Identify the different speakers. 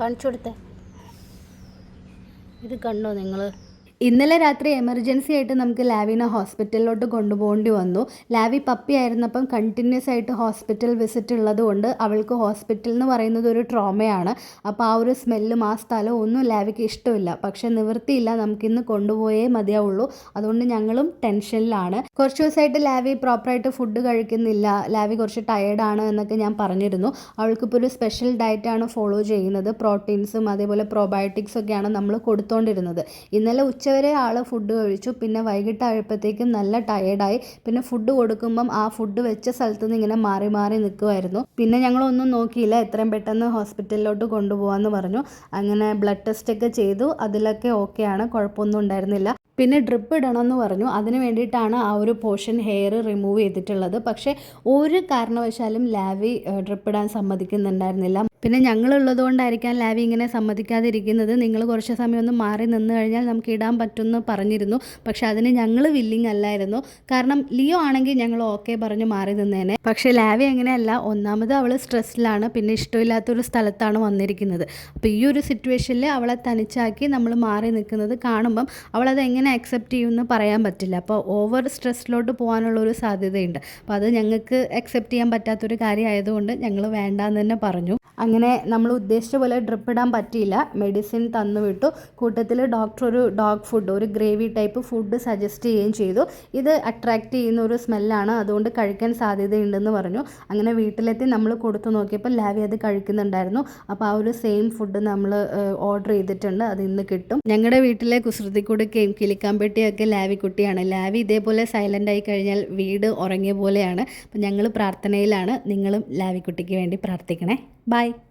Speaker 1: കാണിച്ചു കൊടുത്തേ. ഇത് കണ്ടോ നിങ്ങൾ
Speaker 2: ഇന്നലെ രാത്രി എമർജൻസി ആയിട്ട് നമുക്ക് ലാവിനെ ഹോസ്പിറ്റലിലോട്ട് കൊണ്ടുപോകേണ്ടി വന്നു. ലാവി പപ്പി ആയിരുന്നപ്പം കണ്ടിന്യൂസ് ആയിട്ട് ഹോസ്പിറ്റൽ വിസിറ്റ് ഉള്ളത് കൊണ്ട് അവൾക്ക് ഹോസ്പിറ്റൽ എന്ന് പറയുന്നത് ഒരു ട്രോമയാണ് അപ്പോൾ ആ ഒരു സ്മെല്ലും ആ സ്ഥലവും ഒന്നും ലാവിക്ക് ഇഷ്ടമില്ല. പക്ഷേ നിവൃത്തിയില്ല നമുക്കിന്ന് കൊണ്ടുപോയേ മതിയാവുള്ളൂ. അതുകൊണ്ട് ഞങ്ങളും ടെൻഷനിലാണ് കുറച്ച് ദിവസമായിട്ട് ലാവി പ്രോപ്പറായിട്ട് ഫുഡ് കഴിക്കുന്നില്ല. ലാവി കുറച്ച് ടയേർഡാണ് എന്നൊക്കെ ഞാൻ പറഞ്ഞിരുന്നു. അവൾക്കിപ്പോൾ ഒരു സ്പെഷ്യൽ ഡയറ്റാണ് ഫോളോ ചെയ്യുന്നത്. പ്രോട്ടീൻസും അതേപോലെ പ്രോബയോട്ടിക്സ് ഒക്കെയാണ് നമ്മൾ കൊടുത്തുകൊണ്ടിരുന്നത് ഇന്നലെ ഉച്ചവരെ ആൾ ഫുഡ് കഴിച്ചു. പിന്നെ വൈകിട്ടായപ്പോഴത്തേക്കും നല്ല ടയേർഡായി പിന്നെ ഫുഡ് കൊടുക്കുമ്പം ആ ഫുഡ് വെച്ച സ്ഥലത്ത് നിന്ന് ഇങ്ങനെ മാറി മാറി നിൽക്കുമായിരുന്നു പിന്നെ ഞങ്ങളൊന്നും നോക്കിയില്ല. എത്രയും പെട്ടെന്ന് ഹോസ്പിറ്റലിലോട്ട് കൊണ്ടുപോകാമെന്ന് പറഞ്ഞു. അങ്ങനെ ബ്ലഡ് ടെസ്റ്റ് ഒക്കെ ചെയ്തു. അതിലൊക്കെ ഓക്കെയാണ് കുഴപ്പമൊന്നും ഉണ്ടായിരുന്നില്ല. പിന്നെ ഡ്രിപ്പ് ഇടണമെന്ന് പറഞ്ഞു. അതിന് വേണ്ടിയിട്ടാണ് ആ ഒരു പോർഷൻ ഹെയർ റിമൂവ് ചെയ്തിട്ടുള്ളത്. പക്ഷേ ഒരു കാരണവശാലും ലാവി ഡ്രിപ്പ് ഇടാൻ സമ്മതിക്കുന്നുണ്ടായിരുന്നില്ല. പിന്നെ ഞങ്ങളുള്ളത് കൊണ്ടായിരിക്കാം ലാവി ഇങ്ങനെ സമ്മതിക്കാതിരിക്കുന്നത്. നിങ്ങൾ കുറച്ച് സമയം ഒന്ന് മാറി നിന്ന് കഴിഞ്ഞാൽ നമുക്ക് ഇടാൻ പറ്റുമെന്ന് പറഞ്ഞിരുന്നു. പക്ഷെ അതിന് ഞങ്ങൾ വില്ലിങ് അല്ലായിരുന്നു. കാരണം ലിയോ ആണെങ്കിൽ ഞങ്ങൾ ഓക്കെ പറഞ്ഞ് മാറി നിന്നേനെ. പക്ഷേ ലാവി അങ്ങനെയല്ല. ഒന്നാമത് അവൾ സ്ട്രെസ്സിലാണ് പിന്നെ ഇഷ്ടമില്ലാത്തൊരു സ്ഥലത്താണ് വന്നിരിക്കുന്നത്. അപ്പോൾ ഈ ഒരു സിറ്റുവേഷനിൽ അവളെ തനിച്ചാക്കി നമ്മൾ മാറി നിൽക്കുന്നത് കാണുമ്പം അവളത് എങ്ങനെ അക്സെപ്റ്റ് ചെയ്യുമെന്ന് പറയാൻ പറ്റില്ല. അപ്പോൾ ഓവർ സ്ട്രെസ്സിലോട്ട് പോകാനുള്ള ഒരു സാധ്യതയുണ്ട്. അപ്പോൾ അത് ഞങ്ങൾക്ക് അക്സെപ്റ്റ് ചെയ്യാൻ പറ്റാത്തൊരു കാര്യമായതുകൊണ്ട് ഞങ്ങൾ വേണ്ടാന്ന് തന്നെ പറഞ്ഞു. അങ്ങനെ നമ്മൾ ഉദ്ദേശിച്ച പോലെ ഡ്രിപ്പ് ഇടാൻ പറ്റിയില്ല. മെഡിസിൻ തന്നു വിട്ടു. കൂട്ടത്തിൽ ഡോക്ടർ ഒരു ഡോഗ് ഫുഡ് ഒരു ഗ്രേവി ടൈപ്പ് ഫുഡ് സജസ്റ്റ് ചെയ്യുകയും ചെയ്തു. ഇത് അട്രാക്റ്റ് ചെയ്യുന്ന ഒരു സ്മെല്ലാണ് അതുകൊണ്ട് കഴിക്കാൻ സാധ്യതയുണ്ടെന്ന് പറഞ്ഞു. അങ്ങനെ വീട്ടിലെത്തി നമ്മൾ കൊടുത്തു നോക്കിയപ്പോൾ ലാവി അത് കഴിക്കുന്നുണ്ടായിരുന്നു. അപ്പോൾ ആ ഒരു സെയിം ഫുഡ് നമ്മൾ ഓർഡർ ചെയ്തിട്ടുണ്ട്. അത് ഇന്ന് കിട്ടും. ഞങ്ങളുടെ വീട്ടിലെ കുസൃതിക്കുടുക്കയും കിളിക്കാമ്പെട്ടിയൊക്കെ ലാവി കുട്ടിയാണ്. ലാവി ഇതേപോലെ സൈലന്റ് ആയി കഴിഞ്ഞാൽ വീട് ഉറങ്ങിയ പോലെയാണ്. അപ്പം ഞങ്ങൾ പ്രാർത്ഥനയിലാണ്. നിങ്ങളും ലാവിക്കുട്ടിക്ക് വേണ്ടി പ്രാർത്ഥിക്കണേ. Bye.